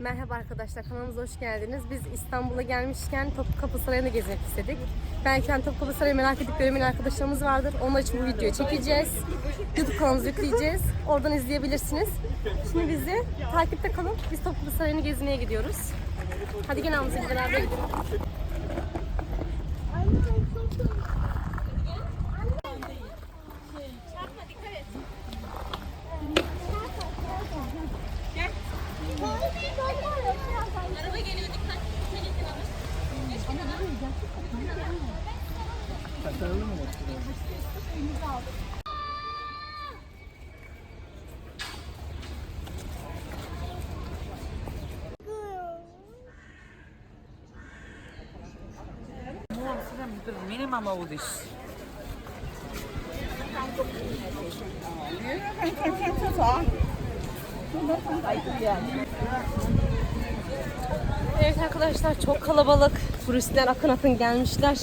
Merhaba arkadaşlar kanalımıza hoş geldiniz. Biz İstanbul'a gelmişken Topkapı Sarayı'nı gezmek istedik. Belki hani Topkapı Sarayı merak edip göremeyen arkadaşlarımız vardır. Onlar için bu videoyu çekeceğiz. YouTube kanalımıza yükleyeceğiz. Oradan izleyebilirsiniz. Şimdi bizi takipte kalın. Biz Topkapı Sarayı'nı gezmeye gidiyoruz. Hadi gene Hamza beraber gidelim. Minimum all this. Evet arkadaşlar çok kalabalık. Turistler akın akın gelmişler.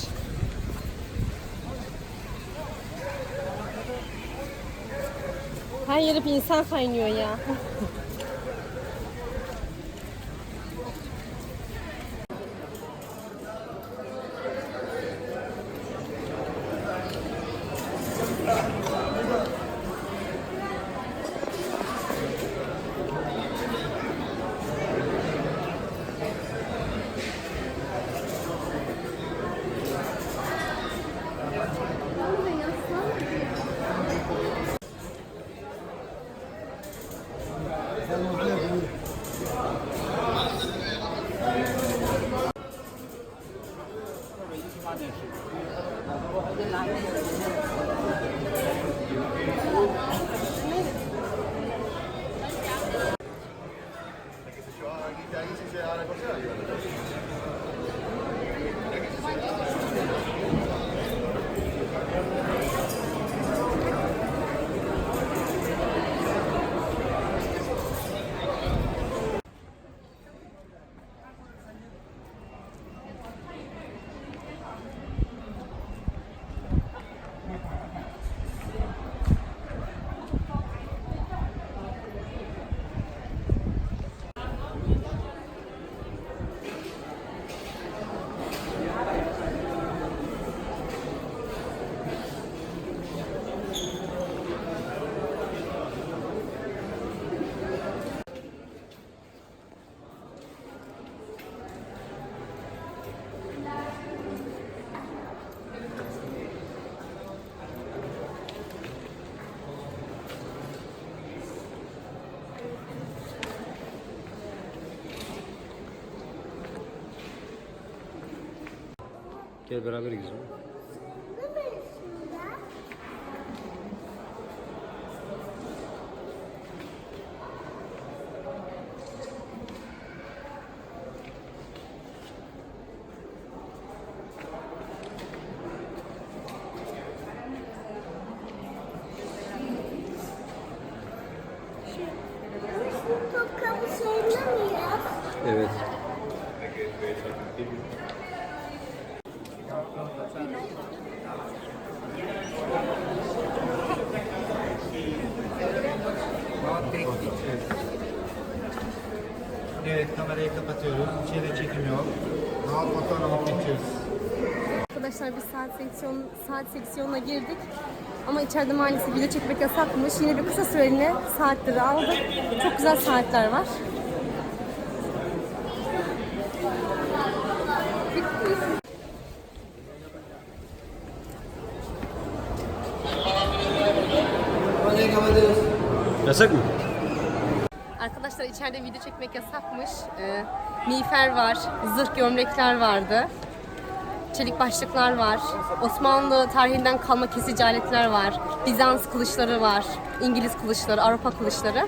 Her yeri bir insan kaynıyor ya. Gel beraber gidelim. Topkamı söylemiyor. Evet. Kamerayı kapatıyoruz. İçeri çekim yok. Rahat fotoğraf geçiyoruz. Arkadaşlar biz saat seksiyon saat seksiyonuna girdik. Ama içeride maalesef video çekmek yasakmış. Yine bir kısa süreliğine saatleri aldık. Çok güzel saatler var. Yasak mı? arkadaşlar içeride video çekmek yasakmış. E, miğfer var, zırh gömlekler vardı. Çelik başlıklar var. Osmanlı tarihinden kalma kesici aletler var. Bizans kılıçları var. İngiliz kılıçları, Avrupa kılıçları.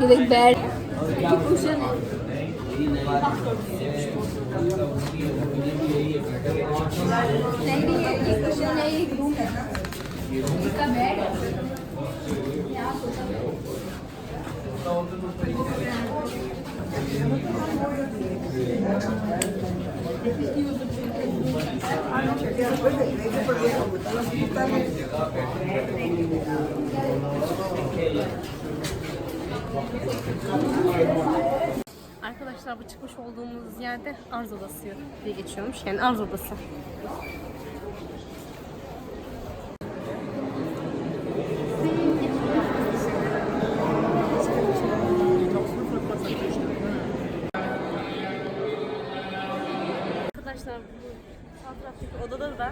ये देख bed cushion नहीं ये ये कुशन है, ये रूम है ना। इसका बेड यहाँ सोचा Thank. Arkadaşlar bu çıkmış olduğumuz yerde arz odası diye geçiyormuş. Yani arz odası. Arkadaşlar bu taraftaki odada da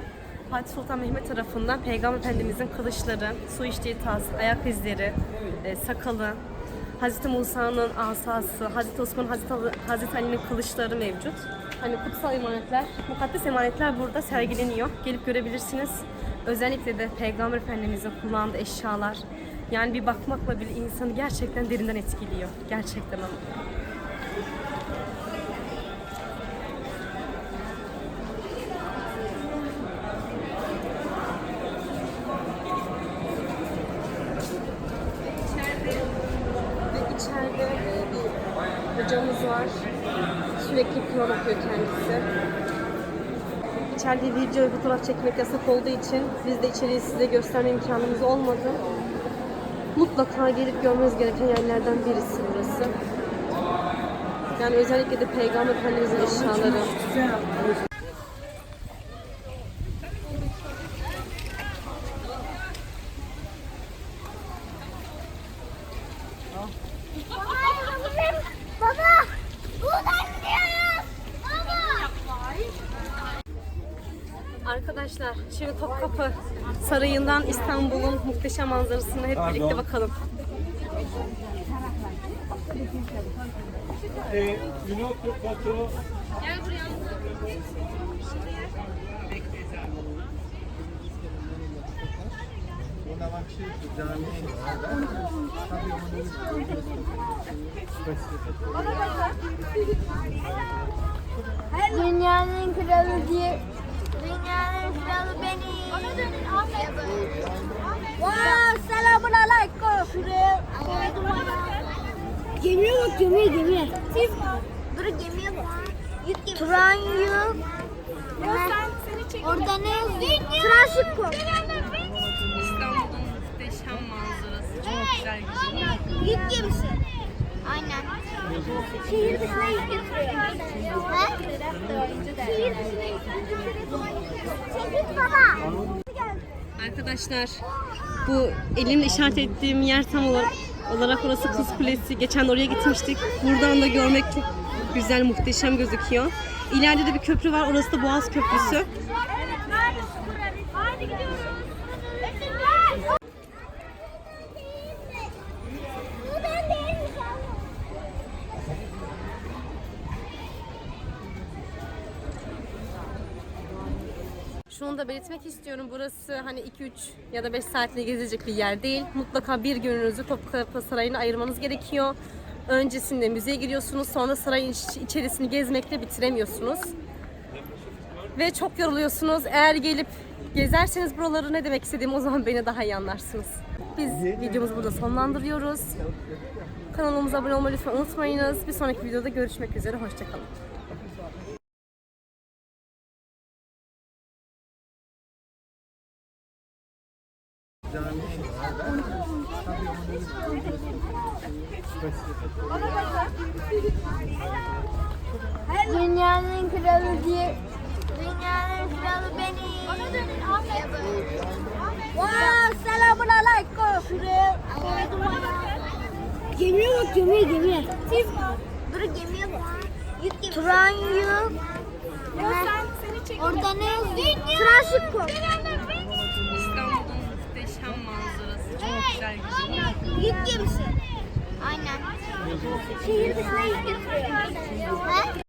Fatih Sultan Mehmet tarafından Peygamber Efendimizin kılıçları, su içtiği tas, ayak izleri, e, sakalı, Hazreti Musa'nın asası, Hazreti Osman, Hazreti, Hazreti Ali'nin kılıçları mevcut. Hani kutsal emanetler, mukaddes emanetler burada sergileniyor. Gelip görebilirsiniz. Özellikle de Peygamber Efendimizin kullandığı eşyalar. Yani bir bakmakla bile insanı gerçekten derinden etkiliyor. Gerçekten ama. Kur'an okuyor kendisi. İçeride video ve fotoğraf çekmek yasak olduğu için biz de içeriği size gösterme imkanımız olmadı. Mutlaka gelip görmeniz gereken yerlerden birisi burası. Yani özellikle de Peygamber Efendimizin eşyaları. Baba! Buradan gidiyoruz! Baba! Arkadaşlar şimdi Topkapı Sarayı'ndan İstanbul'un muhteşem manzarasına hep birlikte bakalım. Dünyanın kralı diye. Dünyanın kralı benim. Vay selamun aleyküm. Şuraya koydum Gemiye bak gemiye gemiye. Dur gemiye bak. Yük gemisi. Turan yük. Orada ne yazıyor? Transit koy. İstanbul'un muhteşem manzarası. Çok güzel Yük gemisi. Aynen. Şehir dışına yük getiriyor. Ha? Şehir dışına yük getiriyor. Çekil baba. Arkadaşlar bu elimle işaret ettiğim yer tam olarak, olarak orası Kız Kulesi. Geçen oraya gitmiştik. Buradan da görmek çok güzel, muhteşem gözüküyor. İleride de bir köprü var. Orası da Boğaz Köprüsü. Haydi gidiyoruz. Buradan değilmiş abla. Şunu da belirtmek istiyorum. Burası hani 2-3 ya da 5 saatle gezilecek bir yer değil. Mutlaka bir gününüzü Topkapı Sarayı'na ayırmanız gerekiyor. Öncesinde müzeye giriyorsunuz. Sonra sarayın iç- içerisini gezmekle bitiremiyorsunuz. Ve çok yoruluyorsunuz. Eğer gelip gezerseniz buraları ne demek istediğimi o zaman beni daha iyi anlarsınız. Biz videomuzu burada sonlandırıyoruz. Kanalımıza abone olmayı lütfen unutmayınız. Bir sonraki videoda görüşmek üzere. Hoşçakalın. Dünyanın kralı diye. Dünyanın kralı benim. Vay selamun aleyküm. Gemiye bak gemiye gemiye. Dur gemiye bak. Yük gemisi. Turan yük. Orada ne yazıyor? Transit koy. işler güzel. Yük gemisi. Aynen. Şehir dışına yük getiriyor.